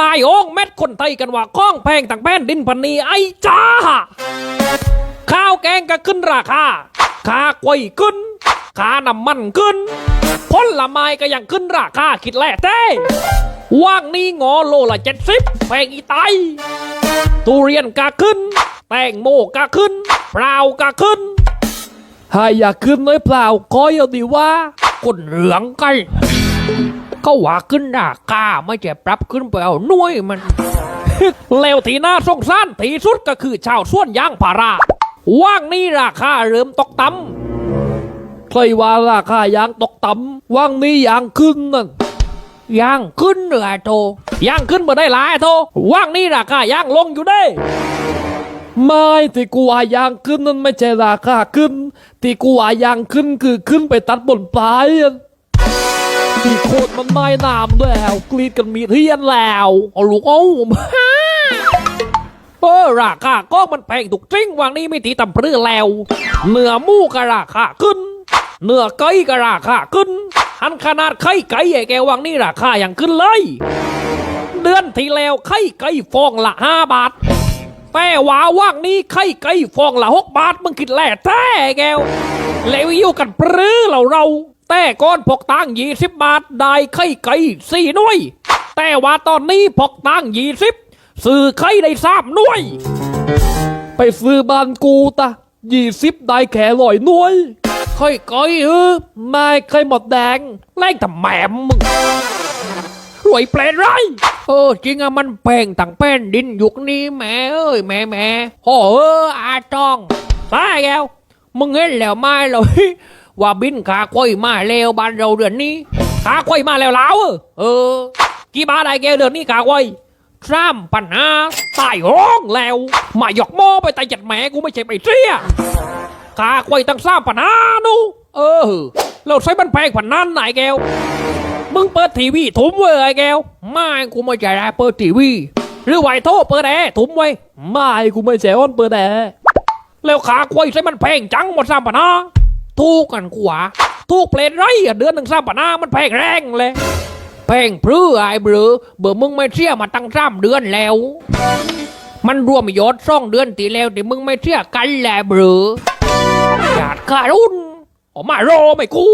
ตายโองแมดคนไทยกันว่าข้องแพงต่างแผ่นดินพันนีไอ้จ้า ข้าวแกงก็ขึ้นราคาค่ากล้วยขึ้นค่าน้ำมันขึ้นผลไม้ก็ยังขึ้นราคาคิดแล่เต้ว่างนี้งอโลละเจ็ดสิบแพงอีไตทุเรียนก็ขึ้น แตงโมก็ขึ้นเปล่าก็ขึ้นหายอยากขึ้นน้อยเปล่าก็ยังดีว่าคนเหลืองกั นก็ว่าขึ้นราคาไม่ใช่ปรับขึ้นไปเอาหน่วยมันแล้วที่น่าสงสารทีสุดก็คือชาวสวนยางพารา ว่างนี้ราคาเริ่มตกต่ำใครว่าราคายางตกต่ำว่างนี้ยางขึ้นนั่นยางขึ้นเหรโตยางขึ้นมาได้หลายไอ้โตว่างนี้ราคายางลงอยู่ได้ไม่ที่กูว่ายางขึ้นนั่นไม่ใช่ราคาขึ้น ที่กูว่ายางขึ้นคือขึ้นไปตัดบนปลาย อะที่โคตรมันไม่น้ำแล้วกรีดกันมีเทียนแล้วเอาลูกเอาเออราคาก็มันแพงถูกจริงวางนี้ไม่ตีตำเพื่อแล้วเนื้อมูก็ราคาขึ้น เนื้อไก่ก็ราคาขึ้นหันขนาดไข่ไก่ไอ้แกวางนี้ราคาอย่างขึ้นเลย เดือนที่แล้วไข่ไก่ฟองละห้าบาทแต่ว่าว่างนี้ไข่ไก่ฟองละหกบาทมึงคิดแหล่แท้แกวแล้วอยู่กันปรือเราเรา แต่ก้อนพกตังยี่สิบบาทได้ไข่ไก่สี่หน่วย แต่ว่าตอนนี้พกตังยี่สิบซื้อไข่ได้สามหน่วย ไปซื้อบ้านกูตะยี่สิบได้แค่ลอยหน่วยไข่ไก่เออไม่ไข่หมดแดงแรงทำแหมมมึงรวยเปลนไรเออจริงอะมันแพงต่างแป้นดินยุคนี้แม่เอ้ยแม่แม่โอ้เอออาจองตายแล้วมึงเห็นแล้วไม่เลย ว่าบินขาควายมาแล้วบ้านเราเดือนนี้ ขาควายมาแล้วแล้วเออ กี่บาทได้แกเดือนนี้ขาควายสามปัญหาตายห้องแล้วมาหยอกหม้อไปตายจัดแหม่กูไม่ใช่ไปเสียขาควายตั้งสามปัญหานูเออเราใช้มันแพงผันนั้นไหนแกวมึงเปิดทีวีถุมไว้ไอ้แก้วไม่กูไม่ใจได้เปิดทีวีหรือไหวโทษเปิดแอร์ถุมไว้ไม่กูไม่ใจอ้อนเปิดแอร์แล้วขาควายใช้มันแพงจังหมดสามปะนา ถูกกันกูหวะถูกเปลนไรเดือนหนึ่งสามปะนามันแพงแรงเลยแพงพรือไอ้เบลอเบอร์มึงไม่เชื่อมาตั้งสามเดือนแล้ว มันรวมยอดสองเดือนตีแล้วที่มึงไม่เชื่อกันแหละเบลออยาดการุนออกมารอไม่กู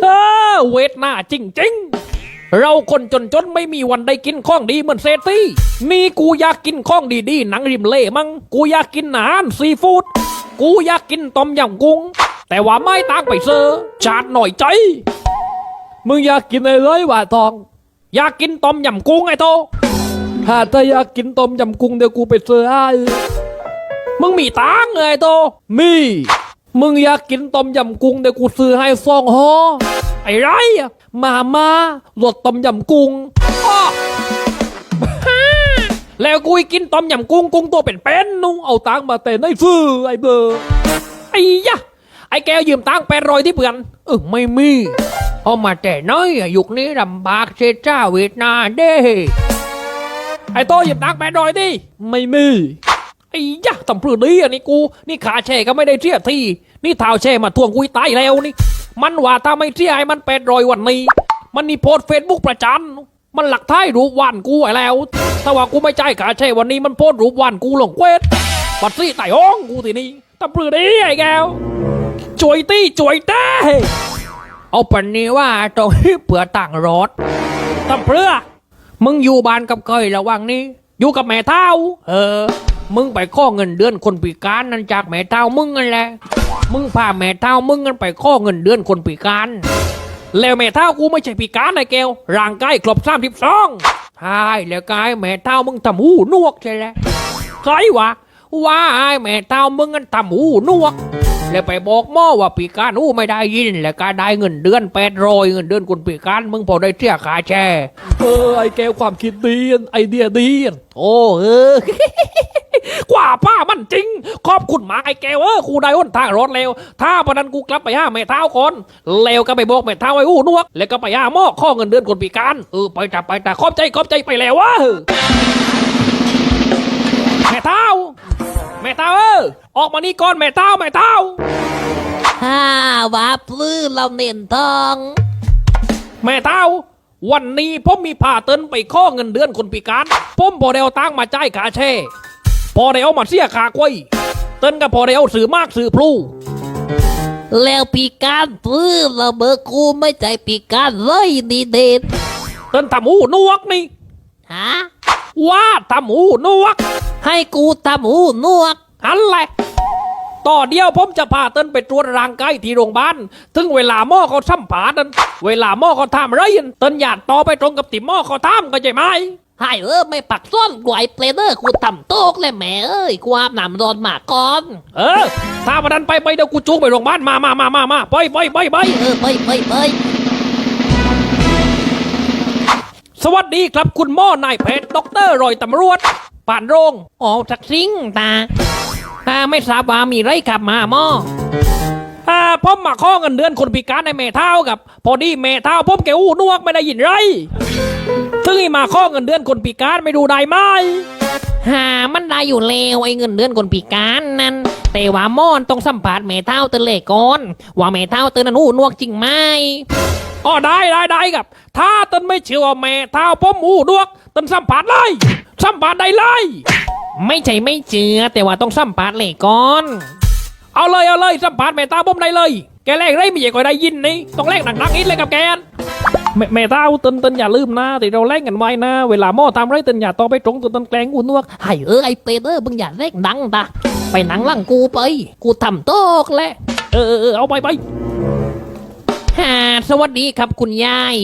เออเวทหน้าจริงๆ เราคนจนๆไม่มีวันได้กินข้องดีเหมือนเซตี้นี่กูอยากกินข้องดีๆหนังริมเล่มั่งกูอยากกินอาหารซีฟู้ดกูอยากกินต้มยำกุ้ง แต่ว่าไม่ต่างไปเซอร์ชาดหน่อยใจ มึงอยากกินอะไรวะทอง อยากกินต้มยำกุ้งไอ้โตถ้าถ้าอยากกินต้มยำกุ้งเดี๋ยวกูไปเซอร์ให้มึงมีตังไงโต มี มึงอยากกินต้มยำกุ้งเดี๋ยวกูซื้อให้ซองห่อไอ้ไรมามาหลดต้มยำกุ้งแล้วกูกินต้มยำกุ้งกุ้งตัวเป็นๆนุ่งเอาตังมาเต้นให้ซื้อไอ้เบอร์ไอ้ยะ อ้แกวยืมตังค์แปดรอยที่เพื่อนเออไม่มีเอามาแต่น้อยอะยุคนี้ลำบากเสียจ้าเวียดนาเด้ไอ้โตหยิบตังค์แปดรอยดิไม่มีไอ้ยะตำพลือดีอันนี้กู นี่ขาแช่ก็ไม่ได้เทียทีนี่เท้าแช่มาทวงกุยตายแล้วนี่ มันว่าถ้าไม่เทียให้มันแปดรอยวันนี้ มันนี่โพสเฟซบุ๊กประจันมันหลักท้ายรูปวันกูไว้แล้ว ถ้าว่ากูไม่ใจายขาแช่วันนี้มันโพสรูปวันกูลงเวทปัดซี่ไต่ห้องกูทีนี้ตำพลือดีไอ้แก้ว จวยตี้จวยเต้เอาปันนี้ว่าตรงที่เผื่อต่างรถตำเพลือมึงอยู่บ้านกับเคยระว่างนี้ อยู่กับแม่เท่าเออ มึงไปข้อเงินเดือนคนพิการนั่นจากแม่เท่ามึงนั่นแหละ มึงพาแม่เท่ามึงกันไปข้อเงินเดือนคนพิการ แล้วแม่เท่ากูไม่ใช่พิการนะแก้วร่างกายครบสามสิบสองใช่แล้วกายแม่เท่ามึงทำหูนวกใช่แล้วใครวะ ว่าไอ้แม่เท่ามึงกันทำหูนวก แล้วไปบอกหมอว่าพิการหูไม่ได้ยิน แล้วก็ได้เงินเดือนแปดรอยเงินเดือนคนพิการมึงพอได้เสียขาแช่เออไอ้แกวความคิดดีไอเดียดีโอ้เออกว่าป้ามันจริง ขอบคุณมาไอ้แกวเออกูได้อ้นทางรถแล้วถ้าปนันกูกลับไปหาแม่เท้าก่อนแล้วก็ไปบอกแม่เท้าไอ้หูนวก แล้วก็ไปหาหม้อข้อเงินเดือนคนพิการเออไปจับไปแต่ขอบใจขอบใจไปแล้ววะแม่เท้า แม่เท้าเออออกมานี่ก่อนแม่เท้าแม่เท้าฮ่าว่าปลื้มเราเน้นทอง แม่เท้า วันนี้ผมมีพาเติ้นไปข้อเงินเดือนคนพิการผมพอได้เอาตังค์มาจ่ายขาแช่ พอได้เอามาเสียขากล้วยเติ้นก็พอได้เอาสื่อมากสื่อพลูแล้วปีการพื้นระเบิดกูไม่ใจปีการเลยดีเด่นเติ้นทำหูนวกนี่ฮะว่าทำหูนวก ให้กูทำหูหนวกหันแหละต่อเดียวผมจะพาเติ้นไปตรวจร่างกายที่โรงพยาบาล ถึงเวลาหมอเขาสัมผานั้นเวลาหมอเขาทำไรนั่นเติ้นอยากต่อไปตรงกับที่หมอเขาทำก็ใช่ไหมให้เออไม่ปักซ่อนกวยเปลเดอร์กูทำโต๊กเลยแหม่เอ้ยกูอาบน้ำร้อนมาก่อน เออ ถ้าวันนั้นไปไปเดี๋ยวกูจูงไปโรงพยาบาลมามามามามาไปไปไปไปเออไปไปไปสวัสดีครับคุณหมอนายแพทย์ด็อกเตอร์รอยตำรวจ ป่านโรงออกจากซิงตาถ้าไม่ทราบว่ามีไรขับมาหมออ่าผมมาข้อเงินเดือนคนพิการในเมเท่ากับ พอดีเมเท่าผมแกอู้นวกไม่ได้ยินไรถึงให้มาข้อเงินเดือนคนพิการไม่ดูได้ไหมหามันได้อยู่แล้วไอ้เงินเดือนคนพิการนั่นแต่ว่าหมอนต้องสัมผัสเมเท่าเตือนเลยก่อนว่าเมเท่าเตือนนั้นหูหนวกจริงไหมอ๋อได้ได้ได้ครับ ถ้าตนไม่เชื่อว่าเมเท่าผมอู้นวกตนสัมผัสเลย สัมผัสได้เลย ไม่ใช่ไม่เชื่อแต่ว่าต้องสัมผัสเลยก่อน เอาเลยเอาเลยสัมผัสเมเท่าผมได้เลย แกแรกไรไม่ใช่ก็ได้ยินนี่ต้องแรกหนักๆนิดเลยกับแกนเมเมเท่าตนตนอย่าลืมนะที่เราแรกกันไว้นะ เวลาหม้อทำไรตนอย่าต่อไปตรงตนตนแกล้งอู้นวกให้เออไอเปเตอร์มึงอย่าเร่งดังตาไปหนังหลังกูไป กูทำโต๊กแหล้วเออเออเออเอาไปไปฮ่าสวัสดีครับคุณยาย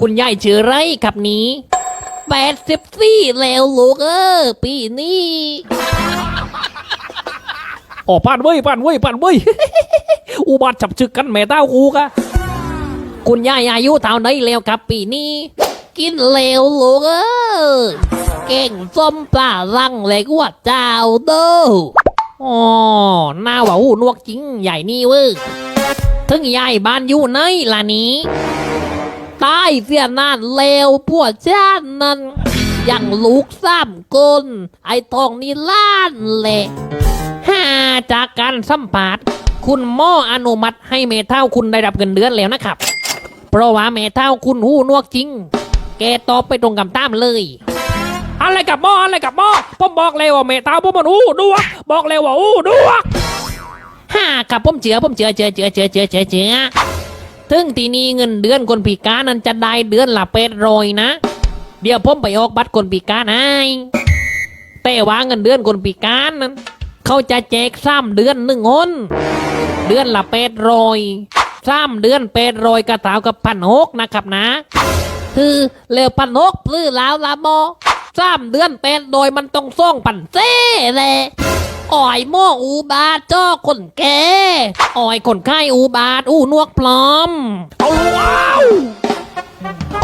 คุณยายชื่อไรครับนี้ แปดสิบสี่แล้วลูกเออปีนี้อ๋อปานเว้ยปานเว้ยปานเว้ยอุบัติฉับชึกกันแม่เต้ากูกะคุณยายอายุเท่าไหนแล้วครับปีนี้ กินแล้วลูกเออเก่งส้มปลาลังเลยกว่าเจ้าเด้ออ๋อหน้าว่าหูนวกจริงใหญ่นี่เว้ยถึงยายบ้านอยู่ไหนล่ะนี้ ตายเสียนานเลวพวกชาตินั้นยังลูกซ้ำกลไอ้ทองนี่ล้านแหละห้าจากการสัมผัสคุณหมออนุมัติให้เมเท่าคุณได้รับเงินเดือนแล้วนะครับ เพราะว่าเมเท่าคุณหูนวกจริง แกตอบไปตรงกับตามเลยอะไรกับหม้ออะไรกับหม้อผมบอกเลยว่าแม่เต้าผมมันอู้ดวกบอกเลยว่าอู้ดวกห้าครับผมเจือผมเจือเจือเจือเจือเจือเจือเจือ ถึงทีนี้เงินเดือนคนพิการนั้นจะได้เดือนละเป็ดรอยนะ เดี๋ยวผมไปออกบัตรคนพิการให้แต่ว่าเงินเดือนคนพิการนั้น เขาจะแจกซ้ำเดือนหนึ่งคนเดือนละเป็ดรอยซ้ำเดือนเป็ดรอยกระถาวกับพันหกนะครับนะ คือเลวพันหกปลื้อแล้วละโมซ้ำเดือนเป็ดโดยมันต้องส่งพันเซ่เลย อ่อยโม่อูบาทจ้อคนแก่อ่อยคนไข้อูบาทอูนวกพร้อมเอาว้าว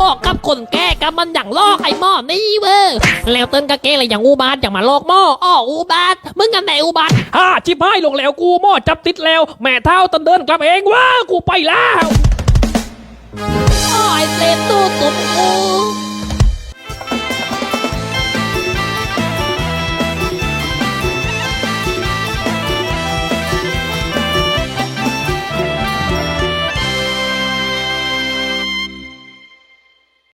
ออกกับคนแก่กับมันอย่างลอกไอ้หม้อนี่เว้ยแล้วเติ้นกะเกเลยอย่างอูบาทอย่างมาลอกหม้ออ้ออูบาทมึงกันไหนอูบาทฮ่าชิบหายลงแล้วกูหม้อจับติดแล้ว แม่เท้าตันเดินกลับเองว้ากูไปแล้ว